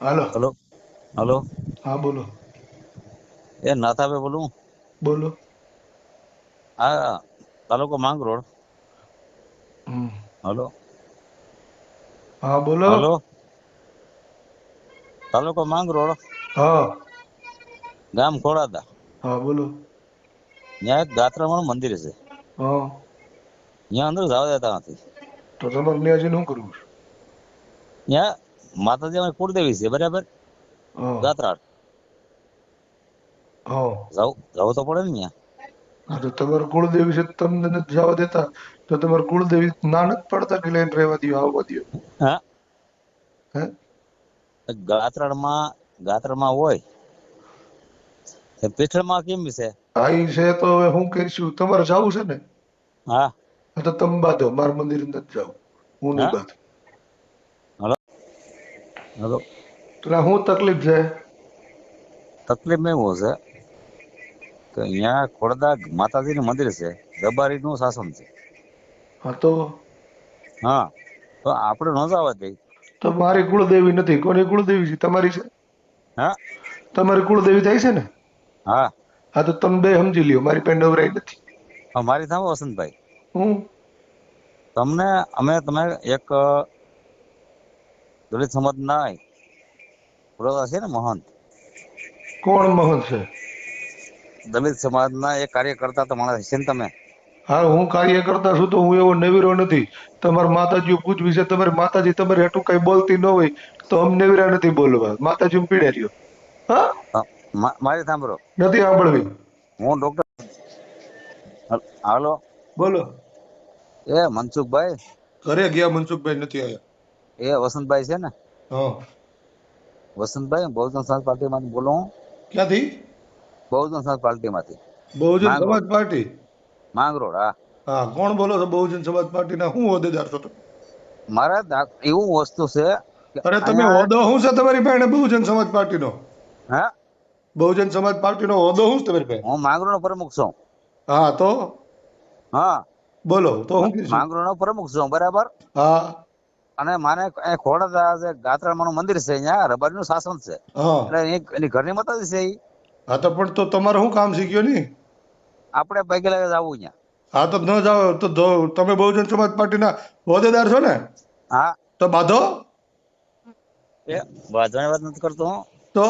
હાલો. Hello. Hello. હા બોલો. એ નાથાભાઈ બોલું? બોલો. હા તાલુકો માંગરોળ રોડ. હલો. હા બોલો. હલો. તાલુકો માંગરોળ હા. ગામ ખોડાદા. હા બોલો. ત્યાં એક ગાત્રામાનું મંદિર છે. હા. ત્યાં અંદર જવા દેતા નથી. તો તમારે જઈને શું કરવું ત્યાં માતાજી અમારી કુળદેવી છે બરાબર? ગાત્રાળ જવું તો પડે ને ત્યાં તો તમારે કુળદેવી છે તમને નથી જવા દેતા. તો તમારે કુળદેવી ના નથી પડતા કે લઈને રહેવા દો આવવા દો હા. ગાત્રાળમાં ગાત્રાળમાં હોય. પીઠળમાં કેમ છે? આઈ છે તો હવે હું કરીશું? તમારે જવું છે ને? હા. હા તો તમે બાંધો મારા મંદિર નથી જવું. હું નહીં બાંધું. હલો. એટલે શું તકલીફ છે? તકલીફ એવું છે? કે અહીંયા ખોડદા માતાજીનું મંદિર છે. દબારીનું શાસન છે. હા તો? હા. તો આપણે ન જવા દે. તો મારી કુળદેવી નથી. કોની કુળદેવી છે? તમારી છે? હા. તમારી કુળદેવી થાય છે ને? હા. હા તો તમે બે સમજી લ્યો. મારી પેન નવરાઈ નથી. હા, મારી સામે વસંતભાઈ. હું? તમને અમે તમે એક અ, સમાજ નાય. પુરાવા છે ને મહંત? કોણ મહંત છે? દલિત સમાજના એ કાર્યકર્તા તો માણસ છે ને તમે? હા હું કાર્ય કરતા છું તો હું એવો નવીરો નથી. તમારા માતાજી પૂછવી છે તમારી માતાજી તમારે હેઠું કઈ બોલતી ન હોય તો અમ નવીરા નથી બોલવા. માતાજી પીડે રહ્યો. હા? મારે સાંભળો. નથી સાંભળવી. હું ડોક્ટર હાલો. બોલો. એ મનસુખભાઈ. ઘરે ગયા મનસુખભાઈ નથી આવ્યા. એ વસંતભાઈ છે ને? વસંતભાઈ બહુજન સમાજ પાર્ટીમાંથી બોલો હું. ક્યાંથી? બહુજન સમાજ પાર્ટીમાંથી. બહુજન સમાજ પાર્ટી? માંગરોળ હા. હા કોણ બોલો છો બહુજન સમાજ પાર્ટીના? શું હોદ્દેદાર છો મારા એવું વસ્તુ છે અરે તમે હોદ્દો શું છે તમારી પાસે બહુજન સમાજ પાર્ટીનો? હા? બહુજન સમાજ પાર્ટીનો હોદ્દો શું છે તમારી પાસે હું માંગરોળનો પ્રમુખ છું. હા તો? હા. બોલો તો હું માંગરોળનો પ્રમુખ છું બરાબર? હા. અને મારે ખોડદા જે ગાત્રામાનું મંદિર છે અહીંયા રબારીનું શાસન છે. એટલે એની ઘરની માતાજી છે હા તો પણ તો તમારે શું કામ શીખ્યો નહીં? આપણે પૈકી લાગે જવું અહીંયા. હા તો ન જાવ તો તમે બહુજન સમાજ પાર્ટીના હોદ્દેદાર છો ને? હા. તો બાંધો. એ વાત નથી કરતો હું. તો?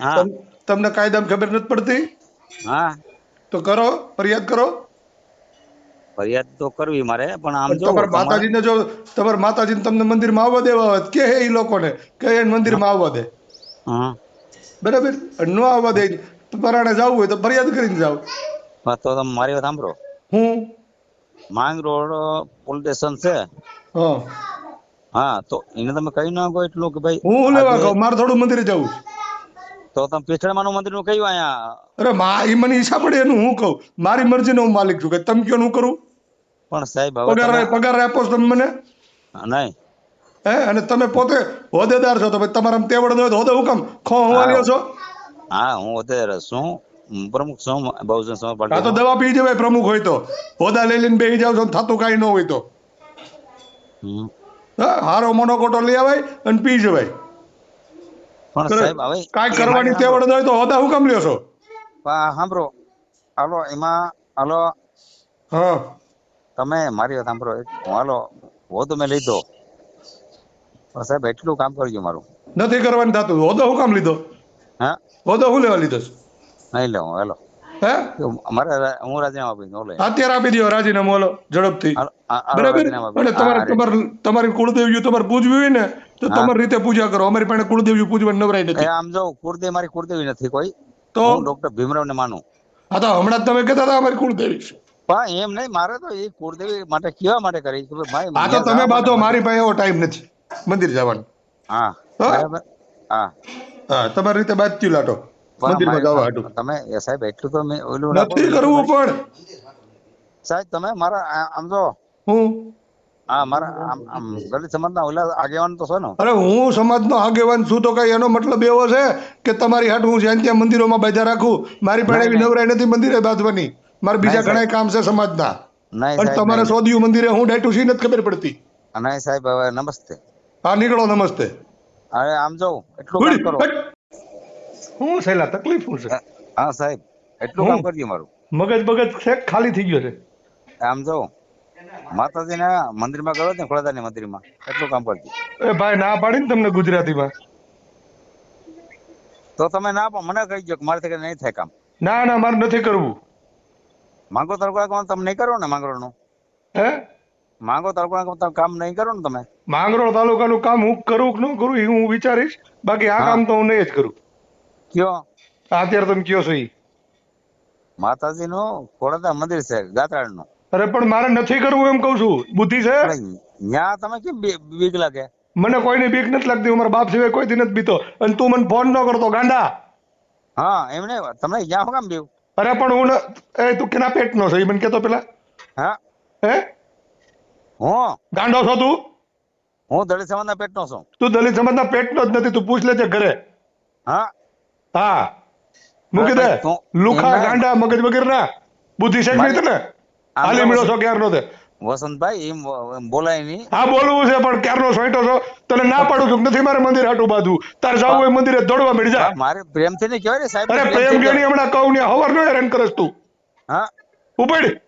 હા. તમ- તમને કાયદામાં ખબર નથી પડતી? હા. તો કરો ફરિયાદ કરો. ફરિયાદ તો કરવી મારે પણ આમ જો તમારા માતાજીને જો તમારા માતાજીને તમને મંદિરમાં આવવા દેવા હોત કે એ લોકોને? કે એને મંદિરમાં આવવા દે? હા. બરાબર? ન આવવા દે પરાણે જવું હોય તો ફરિયાદ કરીને જાવ હા, તો તમે મારી વાત સાંભળો. હું? માંગ રોડ પોલીસ સ્ટેશન છે. હા. હા તો એને તમે કહી નાખો એટલું કે ભાઈ હું લેવા કહું? મારે થોડું મંદિરે જવું. તો તમે પીઠળમાનું મંદિરનું કહ્યું અહીંયા? અરે મા એ મને ઈચ્છા પડે એનું હું કહું? મારી મરજીનો હું માલિક છું કે તમે કયો હું કરું? પણ સાહેબ પગાર પગાર આપો છો તમે મને નહીં. હે? અને તમે પોતે હોદેદાર છો તો તમારા તેવડ ન હોય તો હોદ્દો હું કામ ખો હોવા લ્યો છો? હા હું હોદેદાર છું. પ્રમુખ છું બહુજન સમાજ પાર્ટી તો દવા પી જવાય પ્રમુખ હોય તો. હોદા લઈ લઈને બેસી જાવ છો થતું કાંઈ ન હોય તો. હારો મોનોકોટો લઈ આવાય અને પી જવાય. પણ સાહેબ હવે કાંઈ કરવાની તેવડ ન હોય તો હોદા હું કામ લ્યો છો. હા સાંભળો. હાલો એમાં હાલો. હા. તમે મારી વાત સાંભળો હાલો હો તો મેં લીધો. સાહેબ એટલું કામ કરજો મારું. નથી કરવાનું થતું. હોદો હું કામ લીધો? હા? હોદો હું લેવા લીધો નહીં લઉં હેલો. હે? મારે હું રાજીનામા આપીને ઓલે અત્યારે આપી દો રાજીનામું હાલો ઝડપથી. હાલો, હા, હાલો બરાબર? અને તમારે તમારે તમારી કુળદેવીઓ તમારે પૂજવી હોય ને તો તમારી રીતે પૂજા કરો. અમારી પાસે કુળદેવીઓ પૂજવાની નવરાઈ નથી. આમ જો કુળદેવી મારી કુળદેવી નથી કોઈ. તો? હું ડોક્ટર ભીમરાવ ને માનું તો હમણાં તમે કહેતા હતા અમારી કુળદેવી છે. પણ એમ નહીં મારે તો એ કુળદેવી માટે કેવા માટે કરી કે ભાઈ આ તો તમે બાંધો મારી પાસે એવો ટાઈમ નથી. મંદિર જવાનો. હા હા? બરાબર હા. હા તમારી રીતે બાંધતી લાટો. મંદિરમાં જવા હાટું. તમે એ સાહેબ એટલું તો મેં ઓલું નથી કરવું પણ. સાહેબ તમે મારા આમ જો. હું? હા મારા આમ આમ દલિત સમાજના ઓલા આગેવાન તો છો ને. અરે હું સમાજનો આગેવાન છું તો કઈ એનો મતલબ એવો છે કે તમારી હાટ હું જ્યાં ત્યાં મંદિરોમાં બાંધ્યા રાખું મારી પાસે એવી નવરાય નવરાઈ નથી મંદિરે બાંધવાની. મારે બીજા ઘણા કામ છે સમાજના. પણ તમારે સોદિયું મંદિરે હું ડાયટું છું નથી ખબર પડતી? નહીં સાહેબ હવે નમસ્તે. હા નીકળો નમસ્તે. અરે આમ જો એટલું કામ કરો. હટ. શું છેલ્લા તકલીફ શું છે? હા સાહેબ એટલું કામ કરજો મારું. મગજ બગજ છે ખાલી થઈ ગયો છે? આમ જો માતાજીના મંદિરમાં ગયો ને ખોડાદાની મંદિરમાં એટલું કામ કરજો. એ ભાઈ ના પાડી ને તમને ગુજરાતીમાં? તો તમે ના પણ મને કહી દો કે મારે નહીં થાય કામ. ના ના મારે નથી કરવું. માંગો તાલુકા તમે નહીં કરો ને માંગરોળનું. હે? માંગો તાલુકા તમે કામ નહીં કરો ને તમે. માંગરોળ તાલુકાનું કામ હું કરું કે ન કરું એ હું વિચારીશ. બાકી આ કામ તો હું નહીં જ કરું. કયો? અત્યારે તમે કયો છો ઈ? માતાજીનું ખોડાદા મંદિર છે ગાત્રાળનું અરે પણ મારે નથી કરવું એમ કઉ છું. બુદ્ધિ છે? ન્યા તમે કેમ બીક લાગે? મને કોઈની બીક નથી લાગતી મારા બાપ સિવાય કોઈથી નથી બીતો. અને તું મને ફોન ન કરતો ગાંડા. હા એમ નહીં તમને જ્યાં હું કામ બીવ? અરે પણ હું એ તું કેના પેટનો છે? એ મને કેતો પેલા. હા. હે? હું? ગાંડો છો તું? હું દલિત સમાજના પેટનો છું. તું દલિત સમાજના પેટનો જ નથી તું પૂછ લેજે ઘરે. હા. હા. મૂકી દે. લુખા ગાંડા મગજ વગેરે બુદ્ધિ છે જ નહીં તને હાલી મળ્યો છો ક્યારનો તે? વસંતભાઈ એમ એમ બોલાય નહીં. હા બોલવું છે પણ ક્યારનો સોઈટો છો? તને ના પાડું છું નથી મારે મંદિર હાટું બાંધવું. તારે જાવું હોય મંદિરે દોડવા મળી જા. મારે પ્રેમથી નહીં કહેવાય ને સાહેબ અરે પ્રેમ ગેણી હમણાં કહું ને હવાર નો હેરાન કરસ તું. હા. ઉપડ.